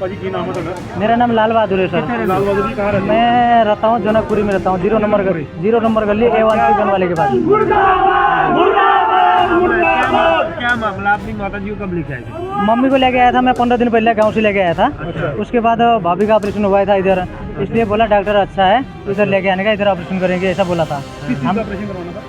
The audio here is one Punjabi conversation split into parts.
ਭਾਜੀ ਕੀ ਨਾਮ ਹੈ ਤੁਹਾਡਾ मेरा नाम लाल बहादुर है सर ਲਾਲ ਬਹਾਦਰ ਜੀ ਕਹਾਂ ਰਹਿੰਦੇ मैं रहता हूँ जनकपुरी में रहता हूँ जीरो नंबर गली जीरो नंबर गली ए वन सी बनवाले के पास क्या मामला? अपनी माता जी को कब लेके आए थे? मम्मी को लेके आया था मैं पंद्रह दिन पहले गाँव से लेके आया था। उसके बाद भाभी का ऑपरेशन हुआ था इधर। इसलिए बोला डॉक्टर अच्छा है इधर लेके आने का इधर ऑपरेशन करेंगे ऐसा बोला था। ऑपरेशन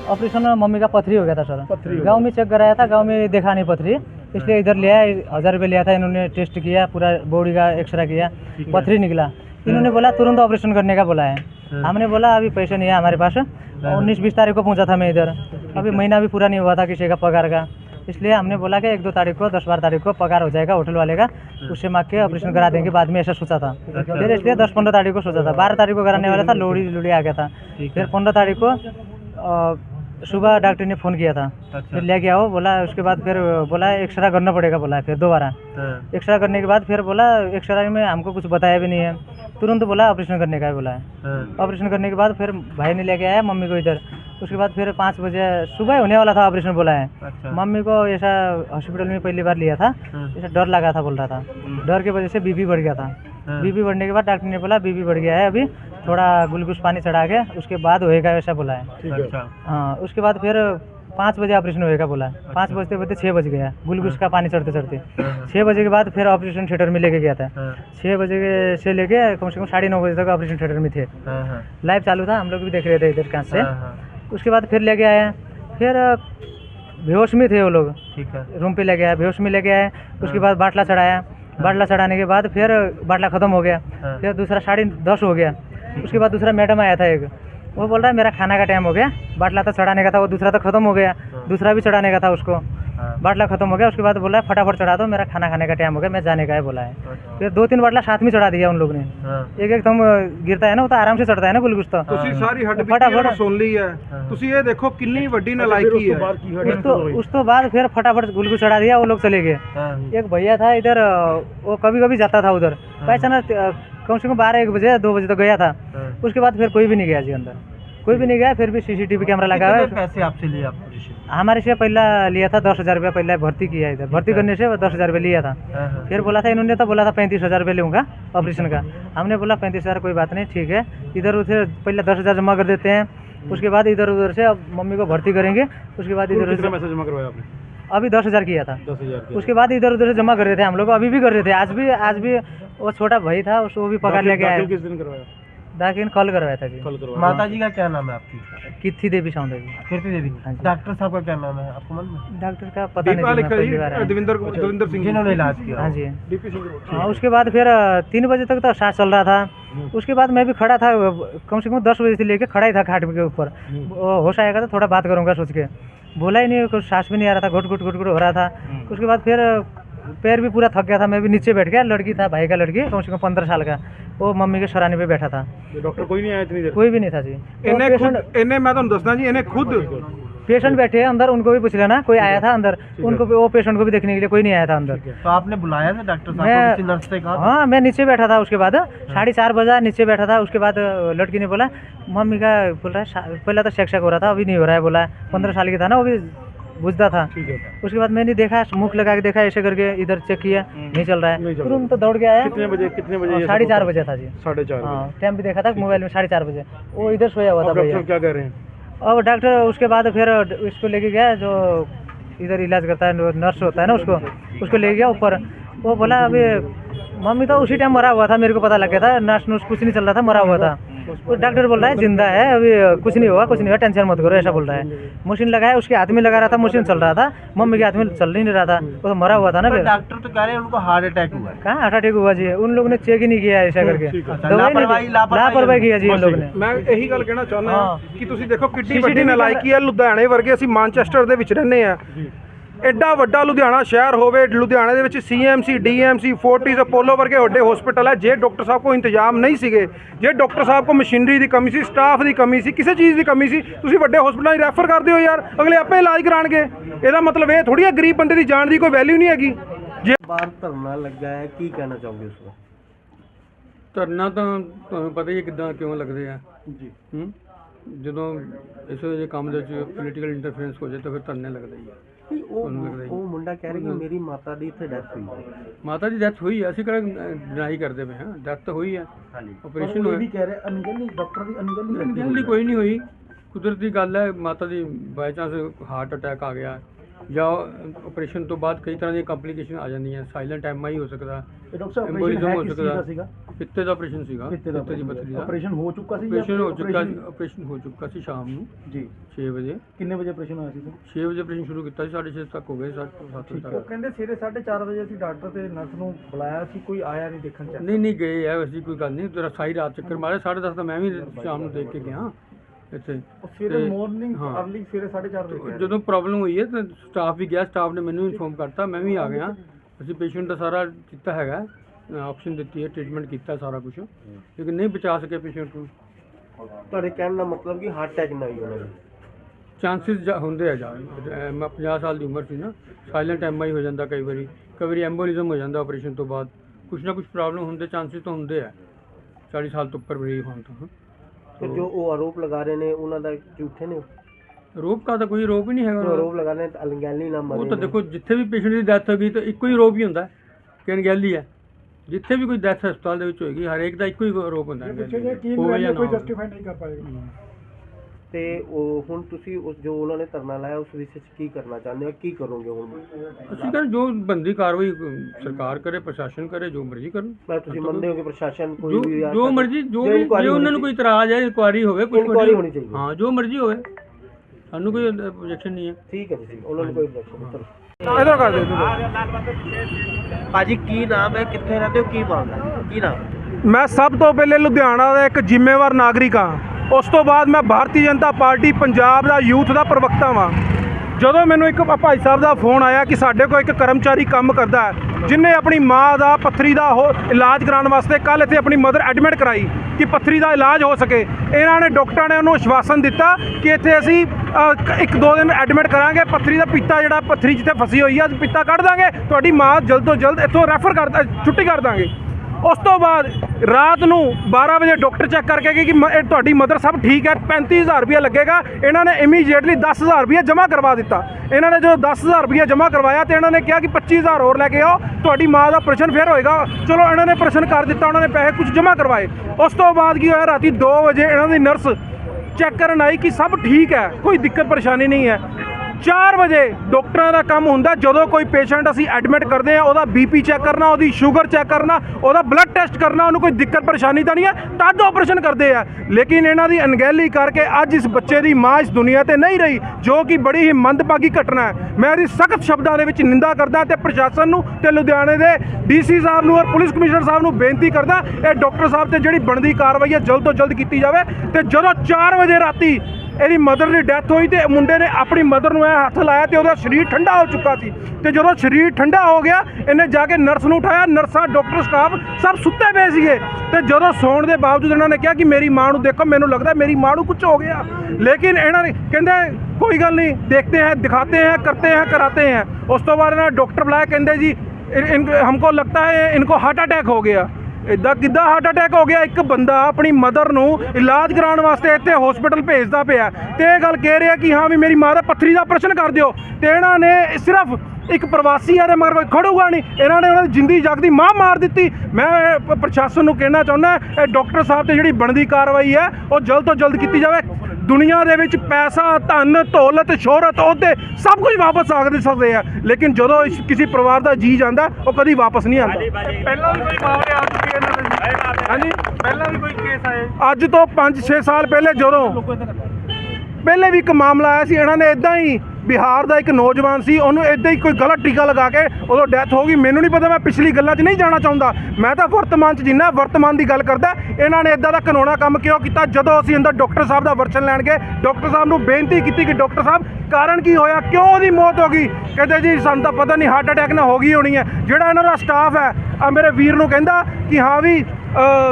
ऑपरेशन में मम्मी का पथरी हो गया था सर। हो गाँव में चेक कराया था गाँव में देखा नहीं पथरी। इसलिए इधर लिया हज़ार रुपये लिया था इन्होंने टेस्ट किया पूरा बॉडी का एक्सरे किया पथरी निकला। इन्होंने बोला तुरंत ऑपरेशन करने का बोला है। हमने बोला अभी पैसे नहीं है हमारे पास। उन्नीस बीस तारीख को पहुँचा था मैं इधर। अभी महीना भी पूरा नहीं हुआ था किसी का पगार का। इसलिए हमने बोला कि एक दो तारीख को दस बारह तारीख को पगार हो जाएगा होटल वाले का। उससे मांग के ऑपरेशन करा देंगे बाद में ऐसा सोचा था। फिर इसलिए दस पंद्रह तारीख को सोचा था। बारह तारीख को कराने वाला था लोड़ी लोड़ी आ गया था। फिर पंद्रह तारीख को सुबह डॉक्टर ने फ़ोन किया था। फिर ले गया आओ बोला उसके बाद फिर बोला एक्सरा करना पड़ेगा बोला फिर दोबारा। एक्सरा करने के बाद फिर बोला एक्सरा में हमको कुछ बताया भी नहीं है। तुरंत बोला ऑपरेशन करने का है बोला। है। ऑपरेशन करने के बाद फिर भाई ने लेके आया मम्मी को इधर। उसके बाद फिर पाँच बजे सुबह होने वाला था ऑपरेशन बोला है। अच्छा। मम्मी को ऐसा हॉस्पिटल में पहली बार लिया था। ऐसा डर लगा था बोल रहा था। डर की वजह से बीपी बढ़ गया था। बीपी बढ़ने के बाद डॉक्टर ने बोला बीपी बढ़ गया है अभी। थोड़ा ग्लूकोज पानी चढ़ा के उसके बाद होएगा ऐसा बोला है। अच्छा। हाँ उसके बाद फिर पाँच बजे ऑपरेशन होएगा बोला है। पाँच बजते बजते छः बज गया ग्लूकोज का पानी चढ़ते चढ़ते। छः बजे के बाद फिर ऑपरेशन थिएटर में लेके गया था। छः बजे से लेके कम से कम साढ़े नौ बजे तक ऑपरेशन थिएटर में थे। लाइव चालू था हम लोग भी देख रहे थे इधर कहाँ से। उसके बाद फिर लेके आए। फिर बेहोश में थे वो लोग। ठीक है। रूम पे लेके आए बेहोश में लेके आए। उसके बाद बाटला चढ़ाया। बाटला चढ़ाने के बाद फिर बाटला ख़त्म हो गया। हाँ। फिर दूसरा साढ़े दस हो गया। उसके बाद दूसरा मैडम आया था एक। वो बोल रहा है मेरा खाना का टाइम हो गया बाटला तो चढ़ाने का था वो दूसरा तो ख़त्म हो गया दूसरा भी चढ़ाने का था उसको बाटला ख़त्म हो गया उसके बाद बोला फटाफट चढ़ा दो मेरा खाना खाने का टाइम हो गया मैं जाने का है बोला है फिर दो तीन बाटला साथ में चढ़ा दिया उन लोग ने एक एक दम गिरता है ना वो तो आराम से चढ़ता है ना गुलगुश तो ਤੁਸੀਂ ਸਾਰੀ ਹੱਡ ਫਟਾਫਟ। ਬੀਤੀ ਸੁਣ ਲਈ ਹੈ ਤੁਸੀਂ ਇਹ ਦੇਖੋ ਕਿੰਨੀ ਵੱਡੀ ਨਲਾਇਕੀ ਹੈ उस तो उस तो बाद फिर फटाफट गुलगुश चढ़ा दिया वो लोग चले गए एक भैया था इधर अ, वो कभी कभी जाता था उधर पैसा ना अ, कम से कम बारह एक बजे दो बजे तक गया था उसके बाद फिर कोई भी नहीं गया जी अंदर। कोई भी नहीं गया फिर भी सीसीटीवी कैमरा लगा हुआ है। पैसे आपसे लिए आप हमारे से पहला लिया था दस हज़ार रुपया पहले भर्ती किया इधर। भर्ती करने से दस हज़ार रुपया लिया था। फिर बोला था इन्होंने तो बोला था पैंतीस हज़ार रुपये लूँगा ऑपरेशन का। हमने बोला पैंतीस हज़ार कोई बात नहीं ठीक है। इधर उधर पहले दस हज़ार जमा कर देते हैं। उसके बाद इधर उधर से अब मम्मी को भर्ती करेंगे। उसके बाद इधर उधर पैसा जमा करवाया आपने? अभी दस हज़ार किया था। दस हज़ार उसके बाद इधर उधर से जमा कर रहे थे हम लोग। अभी भी कर रहे थे। आज भी आज भी वो छोटा भाई था उसको भी पकड़ लेके आए किस दिन करवाया? डाकिन कॉल करवाया था जी। कॉल करो माता जी का क्या नाम है आपकी? किथी देवी सौंदर जी। कीर्ति देवी। हाँ डॉक्टर साहब का क्या नाम है? आपको मालूम है? डॉक्टर का पता नहीं दविंदर अच्छा, सिंह जिन्होंने इलाज किया। हाँ जी। डीपी सिंह हाँ उसके बाद फिर तीन बजे तक तो सांस चल रहा था। हम्म। उसके बाद मैं भी खड़ा था कम से कम दस बजे से लेके खड़ा ही था घाट के ऊपर। हम्म। वो होश आएगा तो थोड़ा बात करूँगा सोच के। बोला ही नहीं कुछ सांस भी नहीं आ रहा था घुट घुट घुट घुट हो रहा था। हम्म। उसके बाद फिर पैर भी पूरा थक गया था मैं भी नीचे बैठ गया लड़की था भाई का लड़की कम से कम पंद्रह साल का। वो मम्मी के सरानी पे बैठा था। डॉक्टर कोई नहीं आया इतनी देर कोई भी नहीं था जी ਇਹਨੇ ਖੁਦ ਇਹਨੇ ਮੈਂ ਤੁਹਾਨੂੰ ਦੱਸਦਾ ਜੀ ਇਹਨੇ ਖੁਦ पेशेंट बैठे हैं अंदर उनको भी पूछ लेना कोई आया था अंदर उनको भी वो पेशेंट को भी देखने के लिए कोई नहीं आया था अंदर तो आपने बुलाया था डॉक्टर साहब मैं- को किसी नर्स से कहा था? हाँ मैं नीचे बैठा था उसके बाद साढ़े चार बजा नीचे बैठा था उसके बाद अ, लड़की ने बोला मम्मी का बोल रहा है शा- पहले तो शेक शेक हो रहा था अभी नहीं हो रहा है बोला पंद्रह साल की था ना वो भी बुझता था। उसके बाद मैंने देखा मुख लगा के देखा ऐसे करके इधर चेक किया नहीं चल रहा है। तुरंत तो दौड़ के आया। कितने बजे कितने बजे साढ़े चार बजे था जी। साढ़े चार हाँ टाइम भी देखा था मोबाइल में साढ़े चार बजे। वो इधर सोया हुआ था भैया। डॉक्टर क्या कह रहे हैं? अब डॉक्टर उसके बाद फिर उसको लेके गया जो इधर इलाज करता है नर्स होता है ना उसको उसको ले गया ऊपर। वो बोला अभी मम्मी तो उसी टाइम मरा हुआ था मेरे को पता लग गया था नर्स नुर्स कुछ नहीं चल रहा था मरा हुआ था। तो डॉक्टर बोल रहा है जिंदा है अभी कुछ नहीं हुआ कुछ नहीं हुआ टेंशन मत करो ऐसा बोल रहा है मशीन लगाया उसके हाथ में लगा रहा था मशीन चल रहा था मम्मी के हाथ में चल ही नहीं रहा था वो तो मरा हुआ था ना फिर डॉक्टर तो कह रहे हैं उनको हार्ट अटैक हुआ है कहाँ हार्ट अटैक हुआ जी उन लोगों ने चेक ही नहीं किया ऐसा करके दवाई लापरवाही- नहीं लापरवाही- लापरवाही किया जी उन लोगों ने ਮੈਂ ਇਹੀ ਗੱਲ ਕਹਿਣਾ ਚਾਹੁੰਦਾ ਹਾਂ। ਕਿ ਤੁਸੀਂ ਦੇਖੋ ਕਿੱਡੀ CCTV ਵੱਡੀ ਨਲਾਇਕੀ ਹੈ ਲੁਧਿਆਣੇ ਵਰਗੇ ਅਸੀਂ ਮਾਨਚੈਸਟਰ ਦੇ ਵਿੱਚ ਰਹਿੰਦੇ ਆ ਐਡਾ ਵੱਡਾ ਲੁਧਿਆਣਾ ਸ਼ਹਿਰ ਹੋਵੇ ਲੁਧਿਆਣੇ ਦੇ ਵਿੱਚ ਸੀਐਮਸੀ ਡੀਐਮਸੀ ਫੋਰਟਿਸ ਅਪੋਲੋ ਵਰਗੇ ਵੱਡੇ ਹਸਪੀਟਲ ਹੈ ਜੇ ਡਾਕਟਰ ਸਾਹਿਬ ਕੋ ਇੰਤਜ਼ਾਮ ਨਹੀਂ ਸੀਗੇ ਜੇ ਡਾਕਟਰ ਸਾਹਿਬ ਕੋ ਮਸ਼ੀਨਰੀ ਦੀ ਕਮੀ ਸੀ ਸਟਾਫ ਦੀ ਕਮੀ ਸੀ ਕਿਸੇ ਚੀਜ਼ ਦੀ ਕਮੀ ਸੀ ਤੁਸੀਂ ਵੱਡੇ ਹਸਪੀਟਲਾਂ 'ਚ ਰੈਫਰ ਕਰਦੇ ਹੋ ਯਾਰ ਅਗਲੇ ਆਪੇ ਇਲਾਜ ਕਰਾਣਗੇ। ਇਹਦਾ ਮਤਲਬ ਇਹ ਥੋੜੀ ਆ ਗਰੀਬ ਬੰਦੇ ਦੀ ਜਾਨ ਦੀ ਕੋਈ ਵੈਲਿਊ ਨਹੀਂ ਹੈਗੀ। ਜੇ ਬਾਹਰ ਧਰਨਾ ਲੱਗਾ ਹੈ ਕੀ ਕਹਿਣਾ ਚਾਹੋਗੇ ਉਸ ਨੂੰ ਧਰਨਾ ਤਾਂ ਤੁਹਾਨੂੰ ਪਤਾ ਹੀ ਹੈ ਕਿਦਾਂ ਕਿਉਂ ਲੱਗਦੇ ਆ। ਜੀ। ਹੂੰ? ਜਦੋਂ ਇਸੇ ਜੇ ਕੰਮ ਦੇ ਵਿੱਚ ਪੋਲੀਟੀਕਲ ਇੰਟਰਫੇਰੈਂਸ ਹੋ ਜਾਏ ਤਾਂ ਫਿਰ ਧਰਨੇ ਲੱਗਦੇ ਹੀ ਆ। ਨਹੀਂ, ਉਹ ਤੁਹਾਨੂੰ ਲੱਗਦਾ ਹੀ ਉਹ ਮੁੰਡਾ ਕਹਿ ਰਿਹਾ ਕਿ ਮੇਰੀ ਮਾਤਾ ਦੀ ਇੱਥੇ ਡੈਥ ਹੋਈ ਹੈ। ਮਾਤਾ ਦੀ ਡੈਥ ਹੋਈ ਹੈ ਅਸੀਂ ਕਿਹੜਾ ਡਿਨਾਈ ਕਰਦੇ ਪਏ ਹਾਂ। ਡੈਥ ਤਾਂ ਹੋਈ ਹੈ। ਹਾਂਜੀ। ਆਪਰੇਸ਼ਨ ਹੋਇਆ। ਕਹਿ ਰਿਹਾ ਅਨਗਲੀ ਡਾਕਟਰ ਦੀ ਅਨਗਲੀ ਜਲਦੀ ਕੋਈ ਨਹੀਂ ਹੋਈ। ਕੁਦਰਤੀ ਗੱਲ ਹੈ ਮਾਤਾ ਦੀ ਬਾਈ ਚਾਂਸ ਹਾਰਟ ਅਟੈਕ ਆ ਗਿਆ। ਜਾਂ ਆਪਰੇਸ਼ਨ ਤੋਂ ਬਾਅਦ ਕਈ ਤਰ੍ਹਾਂ ਦੀਆਂ ਕੰਪਲਿਕੇਸ਼ਨ ਆ ਜਾਂਦੀਆਂ ਸਾਇਲੈਂਟ ਐਮਆਈ ਹੋ ਸਕਦਾ ਡਾਕਟਰ ਸਾਹਿਬ Embolism ਆਪਰੇਸ਼ਨ ਹੋ ਹੈ ਕਿਸ ਚੀਜ਼ ਸਕਦਾ। ਦਾ ਸੀਗਾ? ਪਿੱਤੇ ਦਾ ਆਪਰੇਸ਼ਨ ਸੀਗਾ ਪਿੱਤੇ ਦਾ ਦੀ ਪੱਥਰੀ ਦਾ। ਆਪਰੇਸ਼ਨ ਹੋ ਚੁੱਕਾ ਸੀ ਜਾਂ ਆਪਰੇਸ਼ਨ ਹੋ ਚੁੱਕਾ operation- ਆਪਰੇਸ਼ਨ ਹੋ ਚੁੱਕਾ ਸੀ ਸ਼ਾਮ ਨੂੰ ਜੀ। 6 ਵਜੇ। ਕਿੰਨੇ ਵਜੇ ਆਪਰੇਸ਼ਨ ਹੋਇਆ ਸੀ ਸਰ? 6 ਵਜੇ ਆਪਰੇਸ਼ਨ ਸ਼ੁਰੂ ਕੀਤਾ ਸੀ 6:30 ਤੱਕ ਹੋ ਗਏ 7 ਵਜੇ ਤੱਕ। ਕਹਿੰਦੇ ਸਵੇਰੇ 4:30 ਵਜੇ ਅਸੀਂ ਡਾਕਟਰ ਤੇ ਨਰਸ ਨੂੰ ਬੁਲਾਇਆ ਸੀ ਕੋਈ ਆਇਆ ਨਹੀਂ ਦੇਖਣ ਚ ਨਹੀਂ ਨਹੀਂ ਗਏ ਐ ਐਸੀ ਕੋਈ ਗੱਲ ਨਹੀਂ ਤੇਰਾ ਸਾਰੀ ਰਾਤ ਚੱਕਰ ਮਾਰੇ 10:30 ਤਾਂ ਮੈਂ ਵੀ ਸ਼ਾਮ ਨੂੰ ਦੇਖ ਕੇ ਗਿਆ। ਇੱਥੇ ਸਵੇਰੇ ਤੇ- ਮਾਰਨਿੰਗ ਹਾਂ। ਅਰਲੀ ਸਵੇਰੇ 4:30 ਵਜੇ ਜਦੋਂ ਪ੍ਰੋਬਲਮ ਹੋਈ ਹੈ ਤਾਂ ਸਟਾਫ ਵੀ ਗਿਆ ਸਟਾਫ ਨੇ ਮੈਨੂੰ ਇਨਫੋਰਮ ਕਰਤਾ ਮੈਂ ਵੀ ਆ ਗਿਆ। ਅਸੀਂ ਪੇਸ਼ੈਂਟ ਦਾ ਸਾਰਾ ਕੀਤਾ ਹੈਗਾ ਆਪਸ਼ਨ ਦਿੱਤੀ ਹੈ ਟ੍ਰੀਟਮੈਂਟ ਕੀਤਾ ਸਾਰਾ ਕੁਝ ਲੇਕਿਨ ਨਹੀਂ ਬਚਾ ਸਕੇ ਪੇਸ਼ੈਂਟ ਨੂੰ। ਤੁਹਾਡੇ ਕਹਿਣ ਦਾ ਮਤਲਬ ਕਿ ਹਾਰਟ ਅਟੈਕ ਨਾ ਹੋਈ ਉਹਨਾਂ ਨੂੰ ਚਾਂਸਸ ਹੁੰਦੇ ਆ ਜਾ ਅਹ ਮੈਂ 50 ਸਾਲ ਦੀ ਉਮਰ ਸੀ ਨਾ ਸਾਇਲੈਂਟ ਐਮਆਈ ਹੋ ਜਾਂਦਾ ਕਈ ਵਾਰੀ। ਕਈ ਵਾਰੀ ਐਂਬੋਲਿਜ਼ਮ ਹੋ ਜਾਂਦਾ ਆਪਰੇਸ਼ਨ ਤੋਂ ਬਾਅਦ। ਕੁਛ ਨਾ ਕੁਛ ਪ੍ਰੋਬਲਮ ਹੁੰਦੇ ਚਾਂਸਸ ਤਾਂ ਹੁੰਦੇ ਆ। 40 ਸਾਲ ਤੋਂ ਉੱਪਰ ਵੀ ਹੋਣ ਤੋਂ। ਤੇ ਜੋ ਉਹ ਆਰੋਪ ਲਗਾ ਰਹੇ ਨੇ ਉਹਨਾਂ ਦਾ ਝੂਠੇ ਨੇ ਰੋਪ ਕਾ ਤਾਂ ਕੋਈ ਰੋਪ ਹੀ ਨਹੀਂ ਹੈਗਾ। ਜੋ ਉਹਨਾਂ ਦਾ। ਆਰੋਪ ਲਗਾ ਰਹੇ ਨੇ ਅਲਗੈਲੀ ਨਾ ਉਹ ਮਰੇ ਤਾਂ ਦੇਖੋ ਜਿੱਥੇ ਵੀ ਪੇਸ਼ੈਂਟ ਦੀ ਡੈਥ ਹੋ ਗਈ ਤਾਂ ਇੱਕੋ ਹੀ ਰੋਪ ਹੀ ਹੁੰਦਾ ਕਿ ਅਣਗਹਿਲੀ ਹੈ। ਜਿੱਥੇ ਵੀ ਕੋਈ ਡੈਥ ਹਸਪਤਾਲ ਦੇ ਵਿੱਚ ਹੋਏਗੀ ਹਰੇਕ ਦਾ ਇੱਕੋ ਹੀ ਰੋਪ ਹੁੰਦਾ ਹੈ ਹੋਵੇ ਜਾਂ ਨਾ ਹੋਵੇ। ਨਹੀਂ ਕਰ ਪਾਏਗਾ। ਤੇ ਉਹ ਹੁਣ ਤੁਸੀਂ ਉਸ ਜੋ ਉਹਨਾਂ ਨੇ ਧਰਨਾ ਲਾਇਆ ਉਸ ਵਿਸ਼ੇ 'ਚ ਕੀ ਕਰਨਾ ਚਾਹੁੰਦੇ ਹੋ? ਕੀ ਕਰੋਗੇ ਹੁਣ? ਅਸੀਂ ਕਹਿੰਦੇ ਜੋ ਬੰਦੀ ਕਾਰਵਾਈ ਸਰਕਾਰ ਕਰੇ ਪ੍ਰਸ਼ਾਸਨ ਕਰੇ ਜੋ ਮਰਜ਼ੀ ਕਰਨ। ਮੈਂ ਤੁਸੀਂ ਮੰਨਦੇ ਹੋ ਕਿ ਪ੍ਰਸ਼ਾਸਨ ਕੋਈ ਜੋ ਵੀ ਆ ਜੋ? ਮਰਜ਼ੀ ਜੋ ਜੋ ਵੀ inquiry ਜੇ ਉਹਨਾਂ ਨੂੰ ਹੋਣੀ ਕੋਈ ਇਤਰਾਜ਼ ਹੈ ਇਨਕੁਆਰੀ ਹੋਵੇ ਕੁਝ Inquiry ਹੋਣੀ ਚਾਹੀਦੀ। ਹਾਂ ਜੋ ਮਰਜ਼ੀ ਹੋਵੇ। ਸਾਨੂੰ ਕੋਈ objection ਨਹੀਂ ਹੈ। ਠੀਕ ਹੈ ਜੀ ਉਹਨਾਂ ਨੂੰ ਕੋਈ objection ਨਹੀਂ। ਇਧਰ ਕਰ ਦੇ ਭਾਜੀ ਕੀ ਨਾਮ ਹੈ? ਕਿੱਥੇ ਰਹਿੰਦੇ ਹੋ? ਕੀ ਮਾਮਲਾ ਹੈ? ਕੀ ਨਾਮ? ਮੈਂ ਸਭ ਤੋਂ ਪਹਿਲੇ ਲੁਧਿਆਣਾ ਦਾ ਇੱਕ ਜ਼ਿੰਮੇਵਾਰ ਨਾਗਰਿਕ ਹਾਂ। ਉਸ ਤੋਂ ਬਾਅਦ ਮੈਂ ਭਾਰਤੀ ਜਨਤਾ ਪਾਰਟੀ ਪੰਜਾਬ ਦਾ ਯੂਥ ਦਾ ਪ੍ਰਵਕਤਾ ਵਾਂ। ਜਦੋਂ ਮੈਨੂੰ ਇੱਕ ਭਾਈ ਸਾਹਿਬ ਦਾ ਫੋਨ ਆਇਆ ਕਿ ਸਾਡੇ ਕੋਲ ਇੱਕ ਕਰਮਚਾਰੀ ਕੰਮ ਕਰਦਾ ਹੈ, ਜਿਨੇ ਆਪਣੀ ਮਾਂ ਦਾ, ਪੱਥਰੀ ਦਾ ਉਹ ਇਲਾਜ ਕਰਾਉਣ ਵਾਸਤੇ ਕੱਲ ਇੱਥੇ ਆਪਣੀ ਮਦਰ ਐਡਮਿਟ ਕਰਾਈ ਕਿ ਪੱਥਰੀ ਦਾ ਇਲਾਜ ਹੋ ਸਕੇ। ਇਹਨਾਂ ਨੇ ਡਾਕਟਰਾਂ ਨੇ ਉਹਨੂੰ ਆਸ਼ਵਾਸਨ ਦਿੱਤਾ ਕਿ ਇੱਥੇ ਅਸੀਂ ਇੱਕ ਦੋ ਦਿਨ ਐਡਮਿਟ ਕਰਾਂਗੇ। ਪੱਥਰੀ ਦਾ ਪਿੱਤਾ ਜਿਹੜਾ ਪੱਥਰੀ ਜਿੱਥੇ ਫਸੀ ਹੋਈ ਆ ਪਿੱਤਾ ਕੱਢ ਦਾਂਗੇ। ਤੁਹਾਡੀ ਮਾਂ ਜਲਦ ਤੋਂ ਜਲਦ ਇੱਥੋਂ ਰੈਫਰ ਕਰ ਛੁੱਟੀ ਕਰ ਦਾਂਗੇ। ਉਸ ਤੋਂ ਬਾਅਦ ਰਾਤ ਨੂੰ 12 ਵਜੇ ਡਾਕਟਰ ਚੈੱਕ ਕਰਕੇ ਗਏ ਕਿ ਮ- ਇਹ ਤੁਹਾਡੀ ਮਦਰ ਸਭ ਠੀਕ ਹੈ 35000 ਰੁਪਏ ਲੱਗੇਗਾ। ਇਹਨਾਂ ਨੇ ਇਮੀਡੀਏਟਲੀ 10000 ਰੁਪਏ ਜਮ੍ਹਾਂ ਕਰਵਾ ਦਿੱਤਾ। ਇਹਨਾਂ ਨੇ ਜਦੋਂ 10000 ਰੁਪਏ ਜਮ੍ਹਾਂ ਕਰਵਾਇਆ ਤੇ ਇਹਨਾਂ ਨੇ ਕਿਹਾ ਕਿ 25000 ਹੋਰ ਲੈ ਕੇ ਆਓ, ਤੁਹਾਡੀ ਮਾਂ ਦਾ ਆਪਰੇਸ਼ਨ ਫਿਰ ਹੋਏਗਾ। ਚਲੋ, ਇਹਨਾਂ ਨੇ ਆਪਰੇਸ਼ਨ ਕਰ ਦਿੱਤਾ, ਉਹਨਾਂ ਨੇ ਪੈਸੇ ਕੁਝ ਜਮ੍ਹਾਂ ਕਰਵਾਏ। ਉਸ ਤੋਂ ਬਾਅਦ ਕੀ ਹੋਇਆ, ਰਾਤੀ 2 ਵਜੇ ਇਹਨਾਂ ਦੀ ਨਰਸ ਚੈੱਕ ਕਰਨ ਆਈ ਕਿ ਸਭ ਠੀਕ ਹੈ, ਕੋਈ ਦਿੱਕਤ ਪਰੇਸ਼ਾਨੀ ਨਹੀਂ ਹੈ। 4 ਵਜੇ ਡਾਕਟਰਾਂ ਦਾ ਕੰਮ ਹੁੰਦਾ, ਜਦੋਂ ਕੋਈ ਪੇਸ਼ੈਂਟ ਅਸੀਂ ਐਡਮਿਟ ਕਰਦੇ ਆ ਉਹਦਾ ਬੀਪੀ ਚੈੱਕ ਕਰਨਾ, ਉਹਦੀ ਸ਼ੂਗਰ ਚੈੱਕ ਕਰਨਾ, ਉਹਦਾ ਬਲੱਡ ਟੈਸਟ ਕਰਨਾ, ਉਹਨੂੰ ਕੋਈ ਦਿੱਕਤ ਪਰੇਸ਼ਾਨੀ ਤਾਂ ਨਹੀਂ ਹੈ, ਤਦ ਆਪਰੇਸ਼ਨ ਕਰਦੇ ਆ। ਲੇਕਿਨ ਇਹਨਾਂ ਦੀ ਅਣਗਹਿਲੀ ਕਰਕੇ ਅੱਜ ਇਸ ਬੱਚੇ ਦੀ ਮਾਂ ਇਸ ਦੁਨੀਆ ਤੇ ਨਹੀਂ ਰਹੀ, ਜੋ ਕਿ ਬੜੀ ਹੀ ਮੰਦਭਾਗੀ ਘਟਨਾ ਹੈ। ਮੈਂ ਇਹਦੀ ਸਖਤ ਸ਼ਬਦਾਂ ਦੇ ਵਿੱਚ ਨਿੰਦਾ ਕਰਦਾ ਤੇ ਪ੍ਰਸ਼ਾਸਨ ਨੂੰ ਤੇ ਲੁਧਿਆਣੇ ਦੇ ਡੀਸੀ ਸਾਹਿਬ ਨੂੰ ਔਰ ਪੁਲਿਸ ਕਮਿਸ਼ਨਰ ਸਾਹਿਬ ਨੂੰ ਬੇਨਤੀ ਕਰਦਾ, ਇਹ ਡਾਕਟਰ ਸਾਹਿਬ ਤੇ ਜਿਹੜੀ ਬਣਦੀ ਕਾਰਵਾਈ ਹੈ ਜਲਦ ਤੋਂ ਜਲਦ ਕੀਤੀ ਜਾਵੇ ਤੇ ਜਦੋਂ 4 ਵਜੇ ਰਾਤੀ ਇਹਦੀ ਮਦਰ ਦੀ ਡੈਥ ਹੋਈ ਤੇ ਮੁੰਡੇ ਨੇ ਆਪਣੀ ਮਦਰ ਨੂੰ ਇਹ ਹੱਥ ਲਾਇਆ ਤੇ ਉਹਦਾ ਸਰੀਰ ਠੰਡਾ ਹੋ ਚੁੱਕਾ ਸੀ। ਤੇ ਜਦੋਂ ਸਰੀਰ ਠੰਡਾ ਹੋ ਗਿਆ ਇਹਨੇ ਜਾ ਕੇ ਨਰਸ ਨੂੰ ਉਠਾਇਆ। ਨਰਸਾਂ ਡਾਕਟਰ ਸਟਾਫ ਸਭ ਸੁੱਤੇ ਪਏ ਸੀਗੇ। ਤੇ ਜਦੋਂ ਸੌਣ ਦੇ ਬਾਵਜੂਦ ਇਹਨਾਂ ਨੇ ਕਿਹਾ ਕਿ ਮੇਰੀ ਮਾਂ ਨੂੰ ਦੇਖੋ ਮੈਨੂੰ ਲੱਗਦਾ ਮੇਰੀ ਮਾਂ ਨੂੰ ਕੁਝ ਹੋ ਗਿਆ। ਲੇਕਿਨ ਇਹਨਾਂ ਨੇ ਕਹਿੰਦੇ ਕੋਈ ਗੱਲ ਨਹੀਂ ਦੇਖਦੇ हैं ਦਿਖਾਤੇ हैं ਕਰਤੇ हैं ਕਰਾਤੇ हैं ਉਸ ਤੋਂ ਬਾਅਦ ਇਹਨਾਂ डॉक्टर ਬੁਲਾਇਆ ਕਹਿੰਦੇ ਜੀ इन, इन हमको लगता है इनको हार्ट अटैक हो गया ਇਦਾਂ ਕਿੱਦਾਂ ਹਾਰਟ ਅਟੈਕ ਹੋ ਗਿਆ? ਇੱਕ ਬੰਦਾ ਆਪਣੀ ਮਦਰ ਨੂੰ ਇਲਾਜ ਕਰਾਉਣ ਵਾਸਤੇ ਇੱਥੇ ਹਸਪੀਟਲ ਭੇਜਦਾ ਪਿਆ। ਤੇ ਇਹ ਗੱਲ ਕਹਿ ਰਿਹਾ ਕਿ ਹਾਂ ਵੀ ਮੇਰੀ ਮਾਂ ਦਾ ਪੱਥਰੀ ਦਾ ਪ੍ਰਸ਼ਨ ਕਰ ਦਿਓ। ਤੇ ਇਹਨਾਂ ਨੇ ਸਿਰਫ ਇੱਕ ਪ੍ਰਵਾਸੀ ਆ ਦੇ ਮਗਰ ਕੋਈ ਖੜੂਗਾ ਨਹੀਂ। ਇਹਨਾਂ ਨੇ ਉਹਨਾਂ ਦੀ ਜਿੰਦੀ ਜਾਗਦੀ ਮਾਂ ਮਾਰ ਦਿੱਤੀ। ਮੈਂ ਪ੍ਰਸ਼ਾਸਨ ਨੂੰ ਕਹਿਣਾ ਚਾਹੁੰਦਾ, ਇਹ ਡਾਕਟਰ ਸਾਹਿਬ ਤੇ ਜਿਹੜੀ ਬਣਦੀ ਕਾਰਵਾਈ ਹੈ, ਉਹ ਜਲਦ ਤੋਂ ਜਲਦ ਕੀਤੀ ਜਾਵੇ। ਦੁਨੀਆ ਦੇ ਵਿੱਚ ਪੈਸਾ ਧਨ ਦੌਲਤ ਸ਼ੋਹਰਤ ਅਹੁਦੇ ਸਭ ਕੁਝ ਵਾਪਸ ਆ ਸਕਦੇ ਆ। ਲੇਕਿਨ ਜਦੋਂ ਇਸ- ਕਿਸੇ ਪਰਿਵਾਰ ਦਾ ਜੀ ਜਾਂਦਾ ਉਹ ਕਦੀ ਵਾਪਸ ਨਹੀਂ ਆਉਂਦਾ। ਪਹਿਲਾਂ ਵੀ ਕੋਈ ਮਾਮਲੇ ਆ ਚੁੱਕੇ ਇਹਨਾਂ ਦੇ। ਹਾਂਜੀ ਪਹਿਲਾਂ ਵੀ ਕੋਈ ਕੇਸ ਆਏ? ਅੱਜ ਤੋਂ 5-6 ਸਾਲ ਪਹਿਲੇ ਜਦੋਂ ਪਹਿਲੇ ਵੀ ਇੱਕ ਮਾਮਲਾ ਆਇਆ ਸੀ ਇਹਨਾਂ ਨੇ ਇਦਾਂ ਹੀ ਬਿਹਾਰ ਦਾ ਇੱਕ ਨੌਜਵਾਨ ਸੀ, ਉਹਨੂੰ ਇਦਾਂ ਹੀ ਕੋਈ ਗਲਤ ਟੀਕਾ ਲਗਾ ਕੇ ਉਦੋਂ ਡੈਥ ਹੋ ਗਈ। ਮੈਨੂੰ ਨਹੀਂ ਪਤਾ ਮੈਂ ਪਿਛਲੀ ਗੱਲਾਂ 'ਚ ਨਹੀਂ ਜਾਣਾ ਚਾਹੁੰਦਾ। ਮੈਂ ਤਾਂ ਵਰਤਮਾਨ 'ਚ ਜਿੰਨਾ ਵਰਤਮਾਨ ਦੀ ਗੱਲ ਕਰਦਾ, ਇਹਨਾਂ ਨੇ ਇਦਾਂ ਦਾ ਕਾਨੂੰਨਾ ਕੰਮ ਕਿਉਂ ਕੀਤਾ? ਜਦੋਂ ਅਸੀਂ ਅੰਦਰ ਡਾਕਟਰ ਸਾਹਿਬ ਦਾ ਵਰਸ਼ਨ ਲੈਣ ਗਏ, ਡਾਕਟਰ ਸਾਹਿਬ ਨੂੰ ਬੇਨਤੀ ਕੀਤੀ ਕਿ ਡਾਕਟਰ ਸਾਹਿਬ, ਕਾਰਨ ਕੀ ਹੋਇਆ? ਕਿਉਂ ਉਹਦੀ ਮੌਤ ਹੋ ਗਈ? ਕਹਿੰਦੇ ਜੀ, ਸਾਨੂੰ ਤਾਂ ਪਤਾ ਨਹੀਂ ਹਾਰਟ ਅਟੈਕ ਨਾ ਹੋ ਗਈ ਹੋਣੀ ਹੈ। ਜਿਹੜਾ ਇਹਨਾਂ ਦਾ ਸਟਾਫ ਹੈ ਆ ਮੇਰੇ ਵੀਰ ਨੂੰ ਕਹਿੰਦਾ ਕਿ ਹਾਂ ਵੀ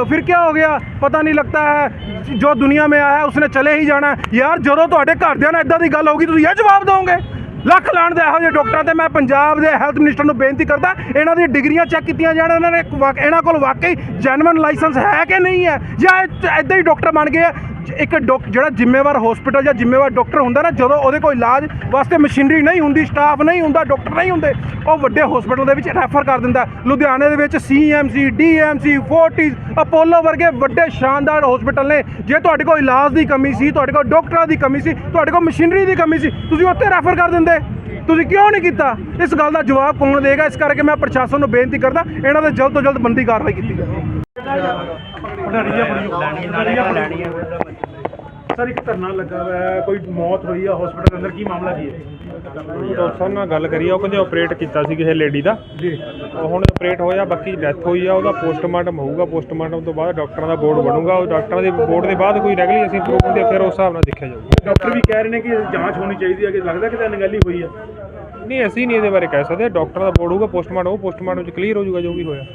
फिर क्या हो गया पता नहीं लगता है जो दुनिया में आया है उसने चले ही जाना है यार ਜਦੋਂ ਤੁਹਾਡੇ ਘਰਦਿਆਂ ਨਾਲ ਇਦਾਂ ਦੀ ਗੱਲ ਹੋਊਗੀ ਤੁਸੀਂ ਇਹ ਜਵਾਬ ਦਿਓਗੇ ਲੱਖ ਲਾਣ ਦੇ ਇਹੋ ਜਿਹੇ ਡਾਕਟਰਾਂ ਤੇ ਮੈਂ ਪੰਜਾਬ ਦੇ ਹੈਲਥ ਮਿਨਿਸਟਰ ਨੂੰ ਬੇਨਤੀ ਕਰਦਾ ਇਹਨਾਂ ਦੀਆਂ ਡਿਗਰੀਆਂ ਚੈੱਕ ਕੀਤੀਆਂ ਜਾਣ ਇਹਨਾਂ ਨੇ ਵਾਕ- ਇਹਨਾਂ ਕੋਲ ਵਾਕਈ ਜੈਨੂਇਨ ਲਾਇਸੈਂਸ ਹੈ ਕਿ ਨਹੀਂ ਹੈ ਜਾਂ ਇਦਾਂ ਹੀ ਡਾਕਟਰ ਬਣ ਗਏ ਆ ਜ- ਇੱਕ ਡਾਕ ਜਿਹੜਾ ਜ਼ਿੰਮੇਵਾਰ ਹਸਪੀਟਲ ਜਾਂ ਜ਼ਿੰਮੇਵਾਰ ਡਾਕਟਰ ਹੁੰਦਾ ਨਾ, ਜਦੋਂ ਉਹਦੇ ਕੋਲ ਇਲਾਜ ਵਾਸਤੇ ਮਸ਼ੀਨਰੀ ਨਹੀਂ ਹੁੰਦੀ ਸਟਾਫ ਨਹੀਂ ਹੁੰਦਾ ਡਾਕਟਰ ਨਹੀਂ ਹੁੰਦੇ, ਉਹ ਵੱਡੇ ਹਸਪੀਟਲ ਦੇ ਵਿੱਚ ਰੈਫਰ ਕਰ ਦਿੰਦਾ। ਲੁਧਿਆਣੇ ਦੇ ਵਿੱਚ ਸੀਐਮਸੀ ਡੀਐਮਸੀ ਫੋਰਟਿਸ ਅਪੋਲੋ ਵਰਗੇ ਵੱਡੇ ਸ਼ਾਨਦਾਰ ਹਸਪੀਟਲ ਨੇ, ਜੇ ਤੁਹਾਡੇ ਕੋਲ ਇਲਾਜ ਦੀ ਕਮੀ ਸੀ, ਤੁਹਾਡੇ ਕੋਲ ਡਾਕਟਰਾਂ ਦੀ ਕਮੀ ਸੀ, ਤੁਹਾਡੇ ਕੋਲ ਮਸ਼ੀਨਰੀ ਦੀ ਕਮੀ ਸੀ, ਤੁਸੀਂ ਉੱਥੇ ਰੈਫਰ ਕਰ ਦਿੰਦੇ। ਤੁਸੀਂ ਕਿਉਂ ਨਹੀਂ ਕੀਤਾ? ਇਸ ਗੱਲ ਦਾ ਜਵਾਬ ਕੌਣ ਦੇਗਾ? ਇਸ ਕਰਕੇ ਮੈਂ ਪ੍ਰਸ਼ਾਸਨ ਨੂੰ ਬੇਨਤੀ ਕਰਦਾ, ਇਹਨਾਂ ਦੇ ਜਲਦ ਤੋਂ ਜਲਦ ਬੰਦੀ ਕਾਰਵਾਈ ਕੀਤੀ ਜਾਵੇ। ਸਰ ਇੱਕ ਧਰਨਾ ਲੱਗਾ ਹੋਇਆ ਹੈ ਕੋਈ ਮੌਤ ਹੋਈ ਹੈ ਹਸਪੀਟਲ ਦੇ ਅੰਦਰ ਕੀ ਮਾਮਲਾ ਕੀ ਹੈ ਡਾਕਟਰ ਨਾਲ ਗੱਲ ਕਰੀ ਆ ਉਹ ਕਹਿੰਦੇ ਆਪਰੇਟ ਕੀਤਾ ਸੀ ਕਿਸੇ ਲੇਡੀ ਦਾ। ਜੀ। ਉਹ ਹੁਣ ਆਪਰੇਟ ਹੋਇਆ ਬਾਕੀ ਡੈਥ ਹੋਈ ਆ ਉਹਦਾ ਪੋਸਟਮਾਰਟਮ ਹੋਊਗਾ ਪੋਸਟਮਾਰਟਮ ਤੋਂ ਬਾਅਦ ਡਾਕਟਰਾਂ ਦਾ ਬੋਰਡ ਬਣੂਗਾ ਉਹ ਡਾਕਟਰਾਂ ਦੇ ਬੋਰਡ ਦੇ ਬਾਅਦ ਕੋਈ ਰੈਗੂਲਰ ਅਸੀਂ ਪ੍ਰੂਫ ਹੁੰਦੇ ਫਿਰ ਉਸ ਹਿਸਾਬ ਨਾਲ ਦੇਖਿਆ ਜਾਊਗਾ ਡਾਕਟਰ ਵੀ ਕਹਿ ਰਹੇ ਨੇ ਕਿ ਜਾਂਚ ਹੋਣੀ ਚਾਹੀਦੀ ਹੈ ਕਿ ਲੱਗਦਾ ਕਿ ਤਾਂ ਅਣਗਹਿਲੀ ਹੋਈ ਹੈ ਨਹੀਂ ਅਸੀਂ ਨਹੀਂ ਇਹਦੇ ਬਾਰੇ ਕਹਿ ਸਕਦੇ ਡਾਕਟਰਾਂ ਦਾ ਬੋਰਡ ਹੋਊਗਾ ਪੋਸਟਮਾਰਟਮ ਉਹ ਪੋਸਟਮਾਰਟਮ ਚ ਕਲੀਅਰ ਹੋ ਜਾਊਗਾ ਜੋ ਵੀ ਹੋਇਆ।